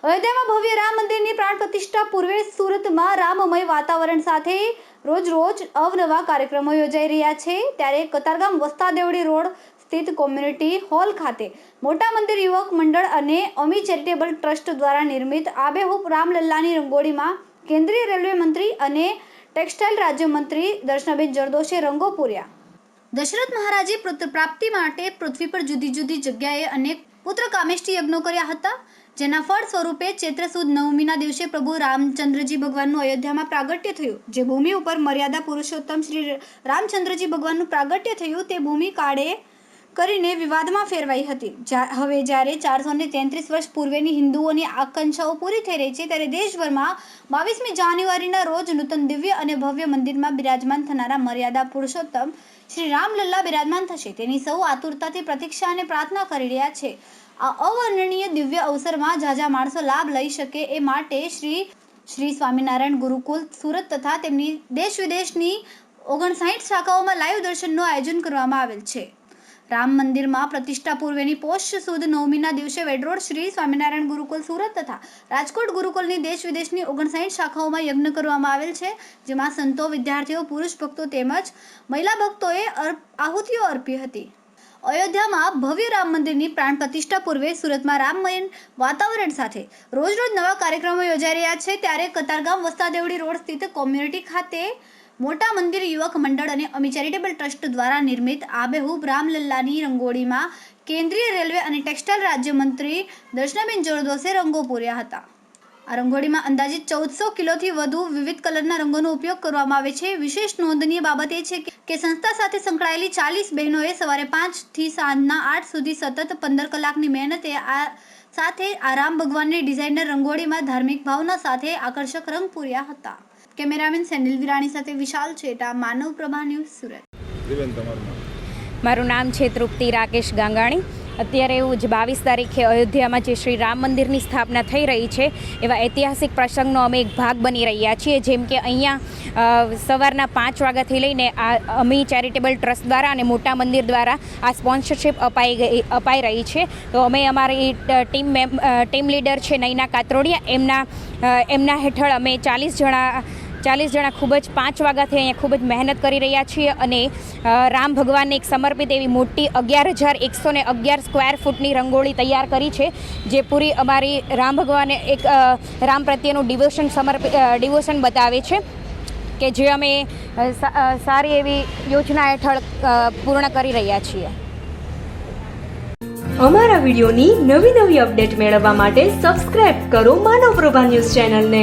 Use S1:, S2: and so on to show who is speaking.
S1: અયોધ્યામાં ભવ્ય રામ મંદિરની પ્રાણ પ્રતિષ્ઠા પૂર્વે સુરતમાં રામમય વાતાવરણ સાથે રોજ રોજ અવનવા કાર્યક્રમો યોજાઈ રહ્યા છે. ત્યારે કતારગામ વસ્તા દેવડી રોડ સ્થિત કોમ્યુનિટી હોલ ખાતે મોટા મંદિર યુવક મંડળ અને અમી ચેરિટેબલ ટ્રસ્ટ દ્વારા નિર્મિત આબેહૂબ રામલલ્લાની રંગોળીમાં કેન્દ્રીય રેલવે મંત્રી અને ટેક્સટાઇલ રાજ્યમંત્રી દર્શનાબેન જરદોશે રંગો પૂર્યા. દશરથ મહારાજે પ્રાપ્તિ માટે પૃથ્વી પર જુદી જુદી જગ્યાએ અનેક પુત્ર કામેષ્ટી યજ્ઞો કર્યા હતા, જેના ફળ સ્વરૂપે ચૈત્ર સુદ નવમીના દિવસે પ્રભુ રામચંદ્રજી ભગવાનનું અયોધ્યામાં પ્રાગટ્ય થયું. જે ભૂમિ ઉપર મર્યાદા પુરુષોત્તમ શ્રી રામચંદ્રજી ભગવાનનું પ્રાગટ્ય થયું, તે ભૂમિ કાળે કરીને વિવાદમાં ફેરવાઈ હતી. હવે જ્યારે ચારસો ને તેત્રીસ વર્ષ પૂર્વેની હિન્દુઓની આકાંક્ષાઓ પૂરી થઈ રહી છે, ત્યારે દેશભરમાં બાવીસમી જાન્યુઆરીના રોજ નૂતન દિવ્ય અને ભવ્ય મંદિરમાં બિરાજમાન થનારા મર્યાદા પુરુષોત્તમ શ્રી રામલલ્લા બિરાજમાન થશે. તેની સૌ આતુરતાથી પ્રતીક્ષા અને પ્રાર્થના કરી રહ્યા છે. આ અવર્ણનીય દિવ્ય અવસરમાં ઝાઝા માણસો લાભ લઈ શકે એ માટે શ્રી શ્રી સ્વામિનારાયણ ગુરુકુલ સુરત તથા તેમની દેશ વિદેશની ઓગણસાઠ શાખાઓમાં લાઈવ દર્શનનું આયોજન કરવામાં આવેલ છે. રામ મંદિરમાં પ્રતિષ્ઠા પૂર્વેની પોષ સુદ નવમીના દિવસે વેડરોડ શ્રી સ્વામિનારાયણ ગુરુકુલ સુરત તથા રાજકોટ ગુરુકુલની દેશ વિદેશની ઓગણસાઠ શાખાઓમાં યજ્ઞ કરવામાં આવેલ છે, જેમાં સંતો, વિદ્યાર્થીઓ, પુરુષ ભક્તો તેમજ મહિલા ભક્તોએ આહુતિઓ અર્પી હતી. અયોધ્યામાં ભવ્ય રામ મંદિરની પ્રાણ પ્રતિષ્ઠા પૂર્વે સુરતમાં રામમય વાતાવરણ સાથે રોજ રોજ નવા કાર્યક્રમો યોજાઈ રહ્યા છે, ત્યારે કતારગામ વસ્તાદેવડી રોડ સ્થિત કોમ્યુનિટી ખાતે મોટા મંદિર યુવક મંડળ અને અમી ચેરિટેબલ ટ્રસ્ટ દ્વારા નિર્મિત આબેહૂબ રામલલ્લાની રંગોળીમાં કેન્દ્રીય રેલવે અને ટેક્સટાઇલ રાજ્યમંત્રી દર્શનાબેન જોરદોસે રંગો પૂર્યા હતા. આ રંગોળીમાં અંદાજિત ચૌદસો કિલોથી વધુ વિવિધ કલરના રંગોનો ઉપયોગ કરવામાં આવે છે. વિશેષ નોંધનીય બાબત એ છે કે- સંસ્થા સાથે સંકળાયેલી ચાલીસ બહેનોએ સવારે પાંચથી સાંજના આઠ સુધી સતત પંદર કલાકની મહેનતે આ સાથે આ રામ ભગવાનની ડિઝાઇનર રંગોળીમાં ધાર્મિક ભાવના સાથે આકર્ષક રંગ પૂર્યા હતા. કેમેરામેન સેનિલ વિરાણી સાથે વિશાલ છેટા માનવ પ્રભા ન્યૂઝ સુરત.
S2: મારું નામ છે તૃપ્તિ રાકેશ ગાંગાણી. અત્યારે એવું જ બાવીસ તારીખે અયોધ્યામાં જે શ્રી રામ મંદિરની સ્થાપના થઈ રહી છે એવા ઐતિહાસિક પ્રસંગનો અમે એક ભાગ બની રહ્યા છીએ. જેમ કે અહીંયા સવારના પાંચ વાગ્યાથી લઈને આ અમી ચેરિટેબલ ટ્રસ્ટ દ્વારા અને મોટા મંદિર દ્વારા આ સ્પોન્સરશિપ અપાઈ ગઈ અપાઈ રહી છે. તો અમે અમારી ટીમ મેમ ટીમ લીડર છે નૈના કાતરોડિયા. એમના એમના હેઠળ અમે ચાલીસ જણા ચાલીસ જણા ખૂબ જ પાંચ વાગ્યાથી અહીંયા ખૂબ જ મહેનત કરી રહ્યા છીએ અને રામ ભગવાનને એક સમર્પિત એવી મોટી અગિયાર હજાર એકસો ને અગિયાર સ્ક્વેર ફૂટની રંગોળી તૈયાર કરી છે, જે પૂરી અમારી રામ ભગવાને એક રામ પ્રત્યેનું ડિવોશન સમર્પિત ડિવોશન બતાવે છે કે જે અમે સારી એવી યોજના હેઠળ પૂર્ણ કરી રહ્યા છીએ.
S3: અમારા વિડીયોની નવી નવી અપડેટ મેળવવા માટે સબસ્ક્રાઇબ કરો માનવ પ્રભા ન્યૂઝ ચેનલને.